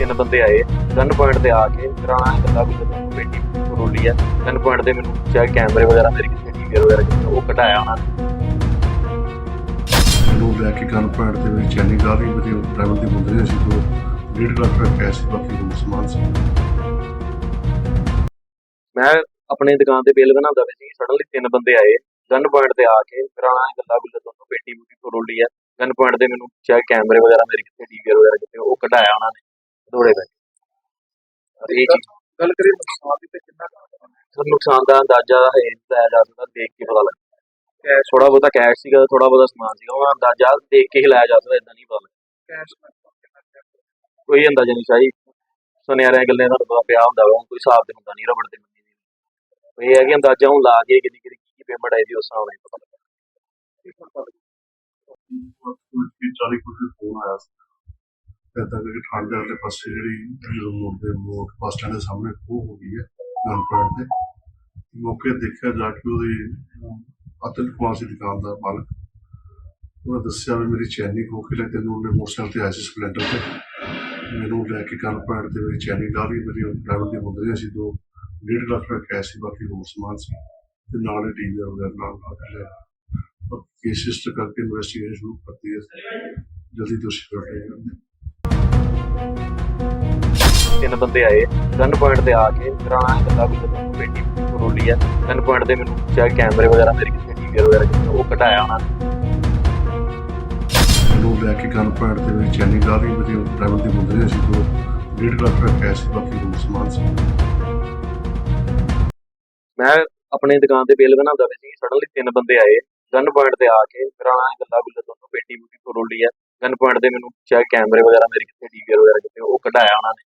ਤਿੰਨ ਬੰਦੇ ਆਏ ਗਨ ਪੁਆਇੰਟ ਤੇ ਆ ਕੇ ਕਰਾਣਾ ਗੱਲਾਂ ਵੀ ਜਦੋਂ ਬੇਟੀ ਰੋਲੀ ਆ ਗਨ ਪੁਆਇੰਟ ਤੇ ਮੈਨੂੰ ਚਾਹੇ ਕੈਮਰੇ ਵਗੈਰਾ ਮੇਰੇ ਕਿੱਥੇ ਟੀਵੀ ਵਗੈਰਾ ਕਿੱਥੇ ਉਹ ਕਢਾਇਆ ਉਹਨਾਂ ਨੇ। ਨੂੰ ਲੈ ਕੇ ਗਨ ਪੁਆਇੰਟ ਦੇ ਵਿੱਚ ਚੈਨਿੰਗ ਆ ਰਹੀ ਮੇਰੇ ਡਰਾਈਵਰ ਦੀ ਮੁੰਦਰੀ ਸੀ ਤੋਂ ਡੇਢ ਲੱਖ ਕੈਸ਼ ਸੀ, ਬਾਕੀ ਹੋਰ ਸਮਾਨ ਸੀ। ਮੈਂ ਆਪਣੀ ਦੁਕਾਨ ਤੇ ਬਿੱਲ ਬਣਾਉਂਦਾ ਪਿਆ ਸੀ ਸਡਨਲੀ ਤਿੰਨ ਬੰਦੇ ਆਏ ਗਨ ਪੁਆਇੰਟ ਤੇ ਆ ਕੇ ਕਰਾਣਾ ਗੱਲਾਂ ਗੁੱਲਾਂ ਦੋਨੋਂ ਬੇਟੀ ਬੂਟੀ ਰੋਲੀ ਆ ਗਨ ਪੁਆਇੰਟ ਤੇ ਮੈਨੂੰ ਚਾਹੇ ਕੈਮਰੇ ਵਗੈਰਾ ਮੇਰੇ ਕਿੱਥੇ ਟੀਵੀ ਵਗੈਰਾ ਕਿੱਥੇ ਉਹ ਕਢਾਇਆ ਉਹਨਾਂ ਨੇ। ਦੌੜੇ ਚੀਜ਼ ਗੱਲ ਕਰੀਏ ਨੁਕਸਾਨ ਦੀ ਤੇ ਕਿੰਨਾ ਸਰ ਨੁਕਸਾਨ ਦਾ ਅੰਦਾਜ਼ਾ ਹੈ ਲਾਇਆ ਜਾ ਸਕਦਾ ਦੇਖ ਕੇ ਪਤਾ ਲੱਗ ਕੈਸ਼ ਥੋੜਾ ਬਹੁਤਾ ਕੈਸ਼ ਸੀਗਾ ਥੋੜਾ ਬਹੁਤਾ ਸਮਾਨ ਸੀਗਾ ਉਹਦਾ ਅੰਦਾਜ਼ਾ ਦੇਖ ਕੇ ਹੀ ਲਾਇਆ ਜਾ ਸਕਦਾ ਇਦਾਂ ਨਹੀਂ ਪਤਾ ਲੱਗਦਾ। ਕੈਸ਼? ਕੋਈ ਅੰਦਾਜ਼ਾ ਨਹੀਂ ਚਾਹੀ ਸੁਨਿਆਰਿਆਂ ਗੱਲਾਂ ਤੁਹਾਨੂੰ ਪਤਾ ਪਿਆ ਹੁੰਦਾ ਵਾ ਕੋਈ ਹਿਸਾਬ ਤੇ ਹੁੰਦਾ ਨਹੀਂ ਰਬੜ ਤੇ ਮੰਨੀ ਦੀ। ਇਹ ਹੈ ਕਿ ਅੰਦਾਜ਼ਾ ਹੁਣ ਲਾ ਕੇ ਕਿਹਦੀ ਕਿਹਦੀ ਕੀ ਪੇਮੈਂਟ ਆਈ ਦੀ ਉਸ ਹਿਸਾਬ ਨਾਲ ਪਤਾ ਲੱਗਾ ਕੀ ਫ਼ਰਕ ਪੜਦਾ? ਕੋਈ 40 ਕੁਝ ਫੋਨ ਆਇਆ ਸੀ। ਇਦਾਂ ਕਿ ਠੰਡ ਦੇ ਪਾਸੇ ਜਿਹੜੀ ਰੋਡ ਦੇ ਮੋੜ ਬੱਸ ਸਟੈਂਡ ਦੇ ਸਾਹਮਣੇ ਖੋਹ ਹੋ ਗਈ ਹੈ ਗਨ ਪੁਆਇੰਟ ਤੇ। ਮੌਕੇ ਦੇਖਿਆ ਜਾ ਕੇ ਉਹਦੇ, ਅਤਲ ਕੁਮਾਰ ਸੀ ਦੁਕਾਨ ਦਾ ਮਾਲਕ। ਉਹਨੇ ਦੱਸਿਆ ਵੀ ਮੇਰੀ ਚੈਨੀ ਖੋ ਕੇ ਲੈ ਕੇ ਉਹਨੇ ਮੋਟਰਸਾਈਕਲ ਤੇ ਆਇਆ ਸੀ ਸਪਲੈਂਡਰ ਤੇ। ਮੈਨੂੰ ਲੈ ਕੇ ਗਨ ਪੁਆਇੰਟ ਤੇ ਮੇਰੀ ਚੈਨੀ ਲਾ ਲਈ, ਮੇਰੀ ਡਰਾਈਵਰ ਦੀ ਮੁੰਦਰੀਆਂ ਸੀ, ਦੋ 1.5 ਲੱਖ ਰੁਪਏ ਕੈਸ਼ ਸੀ, ਬਾਕੀ ਹੋਰ ਸਮਾਨ ਸੀ। ਤੇ ਨਾਲ ਹੀ ਡੀਲਰ ਵਗੈਰਾ ਨਾਲ ਲਾ ਲਿਆ ਕੇਸਿਸ ਕਰਕੇ ਇਨਵੈਸਟੀਗੇਸ਼ਨ ਸ਼ੁਰੂ ਕਰਤੀ ਹੈ। ਜਲਦੀ ਦੋਸ਼ੀ ਫੜ ਲਏ ਤਿੰਨ ਬੰਦੇ ਆਏ ਗਨ ਪੁਆਇੰਟ ਤੇ ਆ ਕੇ ਕਰਾਣਾ ਗੱਲਾਂ ਵੀ ਜਦੋਂ ਬੇਟੀ ਰੋਲੀ ਆ ਗਨ ਪੁਆਇੰਟ ਤੇ ਮੈਨੂੰ ਚਾਹੇ ਕੈਮਰੇ ਵਗੈਰਾ ਮੇਰੇ ਕਿੱਥੇ ਟੀਵੀ ਵਗੈਰਾ ਕਿੱਥੇ ਉਹ ਕਢਾਇਆ ਉਹਨਾਂ ਨੇ। ਨੂੰ ਲੈ ਕੇ ਗਨ ਪੁਆਇੰਟ ਦੇ ਵਿੱਚ ਚੈਨਿੰਗ ਆ ਰਹੀ ਮੇਰੀ ਡਰਾਈਵਰ ਦੀ ਮੁੰਦਰੀ ਸੀ ਤੋਂ ਡੇਢ ਲੱਖ ਕੈਸ਼ ਸੀ, ਬਾਕੀ ਹੋਰ ਸਮਾਨ ਸੀ। ਮੈਂ ਆਪਣੀ ਦੁਕਾਨ ਤੇ ਬਿੱਲ ਬਣਾਉਂਦਾ ਪਿਆ ਸੀ ਸਡਨਲੀ ਤਿੰਨ ਬੰਦੇ ਆਏ ਗਨ ਪੁਆਇੰਟ ਤੇ ਆ ਕੇ ਕਰਾਣਾ ਗੱਲਾਂ ਗੁੱਲਾਂ ਦੋਨੋਂ ਬੇਟੀ ਬੂਟੀ ਰੋਲੀ ਆ ਗਨ ਪੁਆਇੰਟ ਤੇ ਮੈਨੂੰ ਚਾਹੇ ਕੈਮਰੇ ਵਗੈਰਾ ਮੇਰੇ ਕਿੱਥੇ ਟੀਵੀ ਵਗੈਰਾ ਕਿੱਥੇ ਉਹ ਕਢਾਇਆ ਉਹਨਾਂ ਨੇ।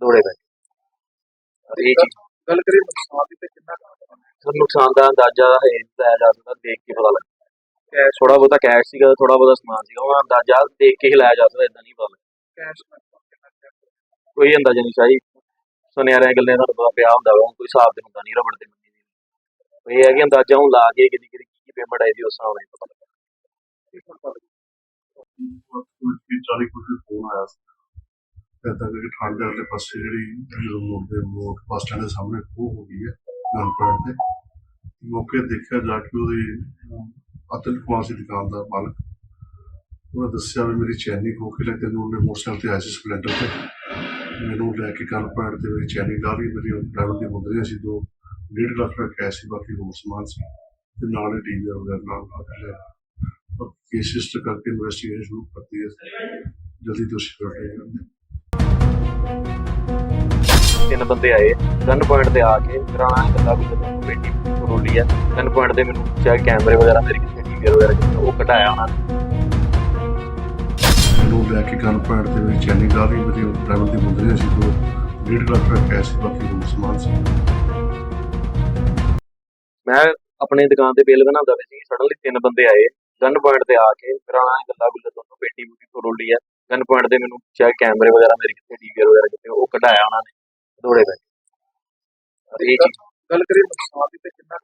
ਦੌੜੇ ਇਹ ਚੀਜ਼ ਗੱਲ ਕਰੀਏ ਨੁਕਸਾਨ ਦੀ ਤੇ ਕਿੰਨਾ? ਸਰ ਨੁਕਸਾਨ ਦਾ ਅੰਦਾਜ਼ਾ ਹੈ ਲਾਇਆ ਜਾ ਸਕਦਾ ਦੇਖ ਕੇ ਪਤਾ ਲੱਗਦਾ। ਕੈਸ਼ ਥੋੜਾ ਬਹੁਤਾ ਕੈਸ਼ ਸੀਗਾ ਥੋੜਾ ਬਹੁਤਾ ਸਮਾਨ ਸੀਗਾ ਉਹਦਾ ਅੰਦਾਜ਼ਾ ਦੇਖ ਕੇ ਹੀ ਲਾਇਆ ਜਾ ਸਕਦਾ ਇਦਾਂ ਨਹੀਂ ਪਤਾ ਲੱਗਦਾ। ਕੈਸ਼? ਕੋਈ ਅੰਦਾਜ਼ਾ ਨਹੀਂ ਚਾਹੀ ਸੁਨਿਆਰਿਆਂ ਗੱਲਾਂ ਤੁਹਾਨੂੰ ਪਤਾ ਪਿਆ ਹੁੰਦਾ ਵਾ ਕੋਈ ਹਿਸਾਬ ਤੇ ਹੁੰਦਾ ਨਹੀਂ ਰਬੜ ਤੇ ਮੰਨੀ ਦੀ। ਇਹ ਹੈ ਕਿ ਅੰਦਾਜ਼ਾ ਹੁਣ ਲਾ ਕੇ ਕਿਹਦੀ ਕਿਹਦੀ ਕੀ ਪੇਮੈਂਟ ਆਈ ਦੀ ਉਸ ਹਿਸਾਬ ਨਾਲ ਪਤਾ ਲੱਗਾ ਕੀ ਫ਼ਰਕ ਪੜਦਾ? ਕੋਈ 40 ਕੁਝ ਫੋਨ ਆਇਆ ਸੀ। ਇਦਾਂ ਕਿ ਠੰਡ ਵਾਲੇ ਪਾਸੇ ਜਿਹੜੀ ਰੋਡ ਦੇ ਮੋਟ ਬੱਸ ਸਟੈਂਡ ਦੇ ਸਾਹਮਣੇ ਖੋਹ ਹੋ ਗਈ ਹੈ ਗਨ ਪੁਆਇੰਟ ਤੇ। ਮੌਕੇ ਦੇਖਿਆ ਜਾ ਕੇ ਉਹਦੇ ਅਤਲ ਕੁਮਾਰ ਸੀ ਦੁਕਾਨ ਦਾ ਮਾਲਕ। ਉਹਨੇ ਦੱਸਿਆ ਵੀ ਮੇਰੀ ਚੈਨੀ ਖੋ ਕੇ ਲੈ ਤੈਨੂੰ ਉਹਨੇ ਮੋਟਰਸਾਈਕਲ ਤੇ ਆਇਆ ਸੀ ਸਪਲੈਂਡਰ ਤੇ। ਮੈਨੂੰ ਲੈ ਕੇ ਗਨ ਪੁਆਇੰਟ ਤੇ ਮੇਰੀ ਚੈਨੀ ਲਾ ਲਈ। ਮੇਰੀ ਡਰਾਈਵਰ ਦੀ ਮੁੰਦਰੀਆਂ ਸੀ, ਦੋ 1.5 ਲੱਖ ਦਾ ਕੈਸ਼ ਸੀ, ਬਾਕੀ ਹੋਰ ਸਮਾਨ ਸੀ। ਤੇ ਨਾਲ ਹੀ ਡੀਲਰ ਵਗੈਰਾ ਨਾਲ ਆ ਗਿਆ ਕੇਸਿਸ ਕਰਕੇ ਇਨਵੈਸਟੀਗੇਸ਼ਨ ਸ਼ੁਰੂ ਕਰਤੀ ਹੈ। ਜਲਦੀ ਦੋਸ਼ੀ ਫੜ ਲਏ ਤਿੰਨ ਬੰਦੇ ਆਏ ਗਨ ਪੁਆਇੰਟ ਤੇ ਆ ਕੇ ਕਰਾਣਾ ਗੱਲਾਂ ਵੀ ਜਦੋਂ ਬੇਟੀ ਰੋਲੀ ਆ। ਗਨ ਪੁਆਇੰਟ ਤੇ ਮੈਨੂੰ ਚਾਹੇ ਕੈਮਰੇ ਵਗੈਰਾ ਮੇਰੇ ਕਿੱਥੇ ਟੀਵੀ ਵਗੈਰਾ ਕਿੱਥੇ ਉਹ ਕਢਾਇਆ ਉਹਨਾਂ ਨੇ। ਨੂੰ ਲੈ ਕੇ ਗਨ ਪੁਆਇੰਟ ਦੇ ਵਿੱਚ ਚੈਨਿੰਗ ਆ ਰਹੀ ਮੇਰੀ ਡਰਾਈਵਰ ਦੀ ਮੁੰਦਰੀ ਸੀ ਤੋਂ ਡੇਢ ਲੱਖ ਰੁਪਏ ਕੈਸ਼ ਬਾਕੀ ਹੋਰ ਸਮਾਨ ਸੀ। ਮੈਂ ਆਪਣੀ ਦੁਕਾਨ ਤੇ ਬਿੱਲ ਬਣਾਉਂਦਾ ਪਿਆ ਸੀ ਸਡਨਲੀ ਤਿੰਨ ਬੰਦੇ ਆਏ ਗਨ ਪੁਆਇੰਟ ਤੇ ਆ ਕੇ ਕਰਾਣਾ ਗੱਲਾਂ ਗੁੱਲਾਂ ਦੋਨੋਂ ਬੇਟੀ ਬੂਟੀ ਰੋਲੀ ਆ। ਗਨ ਪੁਆਇੰਟ ਤੇ ਮੈਨੂੰ ਚਾਹੇ ਕੈਮਰੇ ਵਗੈਰਾ ਮੇਰੇ ਕਿੱਥੇ ਟੀਵੀ ਵਗੈਰਾ ਕਿੱਥੇ ਉਹ ਕਢਾਇਆ ਉਹਨਾਂ ਨੇ। ਇਹ ਚੀਜ਼ ਗੱਲ ਕਰੀਏ ਨੁਕਸਾਨ ਦੀ ਤੇ ਕਿੰਨਾ?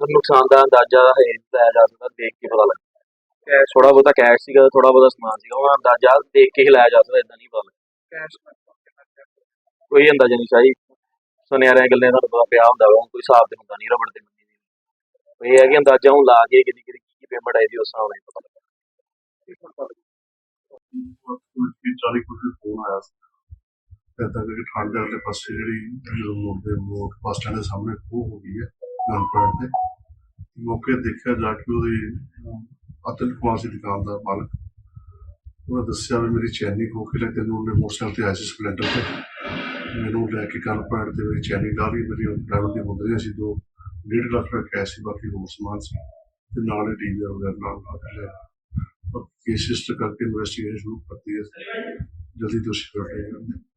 ਸਰ ਨੁਕਸਾਨ ਦਾ ਅੰਦਾਜ਼ਾ ਹੈ ਲਾਇਆ ਜਾ ਸਕਦਾ ਦੇਖ ਕੇ ਪਤਾ ਲੱਗਦਾ ਥੋੜਾ ਬਹੁਤਾ ਕੈਸ਼ ਸੀਗਾ ਥੋੜਾ ਬਹੁਤਾ ਸਮਾਨ ਸੀਗਾ ਉਹਦਾ ਅੰਦਾਜ਼ਾ ਦੇਖ ਕੇ ਹੀ ਲਾਇਆ ਜਾ ਸਕਦਾ ਇਦਾਂ ਨਹੀਂ ਪਤਾ ਲੱਗਦਾ। ਕੈਸ਼? ਕੋਈ ਅੰਦਾਜ਼ਾ ਨਹੀਂ ਚਾਹੀ ਸੁਨਿਆਰਿਆਂ ਗੱਲਾਂ ਤੁਹਾਨੂੰ ਪਤਾ ਪਿਆ ਹੁੰਦਾ ਵਾ ਕੋਈ ਹਿਸਾਬ ਤੇ ਹੁੰਦਾ ਨਹੀਂ ਰਬੜ ਤੇ ਮੰਨੀ ਦੀ। ਇਹ ਹੈ ਕਿ ਅੰਦਾਜ਼ਾ ਹੁਣ ਲਾ ਕੇ ਕਿਹਦੀ ਕਿਹਦੀ ਕੀ ਪੇਮੈਂਟ ਆਈ ਦੀ ਉਸ ਹਿਸਾਬ ਨਾਲ ਪਤਾ ਲੱਗਦਾ। 40 ਕੁਝ ਫੋਨ ਆਇਆ ਸੀ। ਇਦਾਂ ਕਿ ਠੰਡੇ ਵਾਲੇ ਪਾਸੇ ਜਿਹੜੀ ਰੋਡ ਦੇ ਮੋੜ ਬੱਸ ਸਟੈਂਡ ਦੇ ਸਾਹਮਣੇ ਖੋਹ ਹੋ ਗਈ ਹੈ ਗਨ ਪੁਆਇੰਟ ਤੇ। ਮੌਕੇ ਦੇਖਿਆ ਜਾ ਕੇ ਉਹਦੇ ਅਤਲ ਕੁਮਾਰ ਦੀ ਦੁਕਾਨ ਦਾ ਮਾਲਕ। ਉਹਨੇ ਦੱਸਿਆ ਵੀ ਮੇਰੀ ਚੈਨੀ ਖੋ ਕੇ ਲੈ ਤੈਨੂੰ ਉਹਨੇ ਮੋਟਰਸਾਈਕਲ ਤੇ ਆਇਆ ਸੀ ਸਪਲੈਂਡਰ ਤੇ। ਮੈਨੂੰ ਲੈ ਕੇ ਗਨ ਪੁਆਇੰਟ ਤੇ ਮੇਰੀ ਚੈਨੀ ਲਾ ਲਈ। ਮੇਰੀ ਡਰਾਈਵਰ ਦੀ ਮੁੰਦਰੀਆਂ ਸੀ, ਦੋ ਡੇਢ ਲੱਖ ਦਾ ਕੈਸ਼ ਸੀ, ਬਾਕੀ ਹੋਰ ਸਮਾਨ ਸੀ। ਤੇ ਨਾਲ ਹੀ ਡੀਲਰ ਵਗੈਰਾ ਨਾਲ ਲਾ ਲਿਆ ਕੇਸਿਸ ਕਰਕੇ ਇਨਵੈਸਟੀਗੇਸ਼ਨ ਸ਼ੁਰੂ ਕਰਤੀ ਹੈ। ਜਲਦੀ ਦੋਸ਼ੀ ਫੜ ਲਏ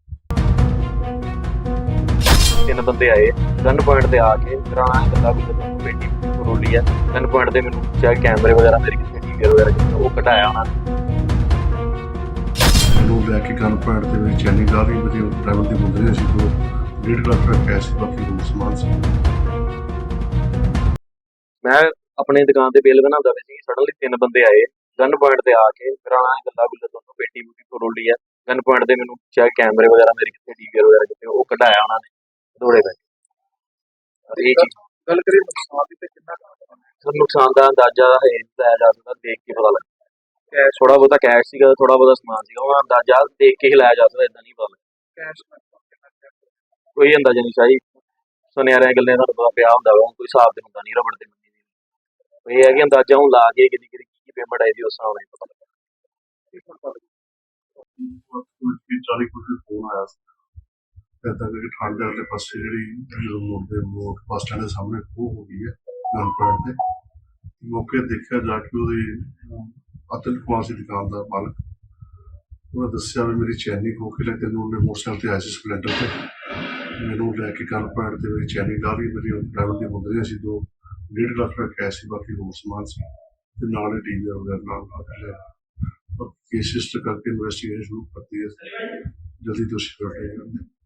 ਤਿੰਨ ਬੰਦੇ ਆਏ ਗਨ ਪੁਆਇੰਟ ਤੇ ਆ ਕੇ ਕਰਾਣਾ ਗੱਲਾਂ ਵੀ ਜਦੋਂ ਬੇਟੀ ਰੋਲੀ ਆ। ਗਨ ਪੁਆਇੰਟ ਤੇ ਮੈਨੂੰ ਚਾਹੇ ਕੈਮਰੇ ਵਗੈਰਾ ਮੇਰੇ ਕਿੱਥੇ ਟੀਵੀ ਵਗੈਰਾ ਕਿੱਥੇ ਉਹ ਕਢਾਇਆ ਉਹਨਾਂ ਨੇ। ਨੂੰ ਲੈ ਕੇ ਗਨ ਪੁਆਇੰਟ ਦੇ ਵਿੱਚ ਚੈਨਿੰਗ ਆ ਰਹੀ ਮੇਰੀ ਡਰਾਈਵਰ ਦੀ ਮੁੰਦਰੀ ਸੀ ਤੋਂ ਡੇਢ ਲੱਖ ਰੁਪਏ ਕੈਸ਼ ਸੀ ਬਾਕੀ ਹੋਰ ਸਮਾਨ ਸੀ। ਮੈਂ ਆਪਣੀ ਦੁਕਾਨ ਤੇ ਬਿੱਲ ਬਣਾਉਂਦਾ ਪਿਆ ਸੀ ਸਡਨਲੀ ਤਿੰਨ ਬੰਦੇ ਆਏ ਗਨ ਪੁਆਇੰਟ ਤੇ ਆ ਕੇ ਕਰਾਣਾ ਗੱਲਾਂ ਗੁੱਲਾਂ ਦੋਨੋਂ ਬੇਟੀ ਬੂਟੀ ਰੋਲੀ ਆ। ਗਨ ਪੁਆਇੰਟ ਦੇ ਮੈਨੂੰ ਚਾਹੇ ਕੈਮਰੇ ਵਗੈਰਾ ਮੇਰੇ ਕਿੱਥੇ ਡੀਵੀਆਰ ਵਗੈਰਾ ਕਿੱਥੇ ਉਹ ਕਢਾਇਆ ਉਹਨਾਂ ਨੇ। ਦੌੜੇ ਇਹ ਚੀਜ਼ ਗੱਲ ਕਰੀਏ ਨੁਕਸਾਨ ਦੀ ਤੇ ਕਿੰਨਾ ਕੁ ਨੁਕਸਾਨ ਹੈ? ਸਰ ਨੁਕਸਾਨ ਦਾ ਅੰਦਾਜ਼ਾ ਹੈ ਲਾਇਆ ਜਾ ਸਕਦਾ ਦੇਖ ਕੇ ਪਤਾ ਲੱਗ ਕੈਸ਼ ਥੋੜਾ ਬਹੁਤਾ ਕੈਸ਼ ਸੀਗਾ ਥੋੜਾ ਬਹੁਤਾ ਸਮਾਨ ਸੀਗਾ ਉਹਦਾ ਅੰਦਾਜ਼ਾ ਦੇਖ ਕੇ ਹੀ ਲਾਇਆ ਜਾ ਸਕਦਾ ਇਦਾਂ ਨਹੀਂ ਪਤਾ ਲੱਗਦਾ। ਕੈਸ਼? ਕੋਈ ਅੰਦਾਜ਼ਾ ਨਹੀਂ ਚਾਹੀ ਸੁਨਿਆਰਿਆਂ ਗੱਲਾਂ ਤੁਹਾਨੂੰ ਪਤਾ ਪਿਆ ਹੁੰਦਾ ਵਾ ਕੋਈ ਹਿਸਾਬ ਤੇ ਹੁੰਦਾ ਨਹੀਂ ਰਬੜ ਤੇ ਮੰਨੀ ਦੀ। ਇਹ ਹੈ ਕਿ ਅੰਦਾਜ਼ਾ ਹੁਣ ਲਾ ਕੇ ਕਿਹਦੀ ਕਿਹਦੀ ਕੀ ਪੇਮੈਂਟ ਆਈ ਦੀ ਉਸ ਹਿਸਾਬ ਨਾਲ ਪਤਾ ਲੱਗਦਾ। ਕੀ ਹੁਣ ਪਤਾ ਲੱਗਿਆ? ਕੋਈ 40 ਕੁਝ ਫੋਨ ਆਇਆ ਸੀ। ਕਹਿੰਦਾ ਕਿ ਠੰਡ ਦੇ ਵਾਲੇ ਪਾਸੇ ਜਿਹੜੀ ਹੀਰੋ ਦੇ ਮੋੜ ਬੱਸ ਸਟੈਂਡ ਦੇ ਸਾਹਮਣੇ ਖੋਹ ਹੋ ਗਈ ਹੈ ਗਨ ਪੁਆਇੰਟ ਤੇ ਮੌਕੇ ਦੇਖਿਆ ਜਾ ਕੇ ਉਹਦੇ, ਅਤਲ ਕੁਮਾਰ ਸੀ ਦੁਕਾਨ ਦਾ ਮਾਲਕ। ਉਹਨੇ ਦੱਸਿਆ ਵੀ ਮੇਰੀ ਚੈਨੀ ਖੋਹ ਕੇ ਲੈ ਕੇ ਉਹਨੇ ਮੋਟਰਸਾਈਕਲ ਤੇ ਆਇਆ ਸੀ ਸਪਲੈਂਡਰ ਤੇ। ਮੈਨੂੰ ਲੈ ਕੇ ਗਨ ਪੁਆਇੰਟ ਤੇ ਮੇਰੀ ਚੈਨੀ ਲਾ ਲਈ। ਮੇਰੀ ਡਰਾਈਵਰ ਦੀ ਮੁੰਦਰੀਆਂ ਸੀ, ਦੋ ਡੇਢ ਲੱਖ ਰੁਪਏ ਕੈਸ਼ ਸੀ, ਬਾਕੀ ਹੋਰ ਸਮਾਨ ਸੀ। ਤੇ ਨਾਲ ਹੀ ਟੀਵੀ ਵਗੈਰਾ ਨਾਲ ਆ ਲਿਆ ਕੇਸਿਸ ਕਰਕੇ ਇਨਵੈਸਟੀਗੇਸ਼ਨ ਸ਼ੁਰੂ ਕਰਤੀ ਹੈ। ਜਲਦੀ ਦੋਸ਼ੀ ਫੜੇ ਜਾਣਗੇ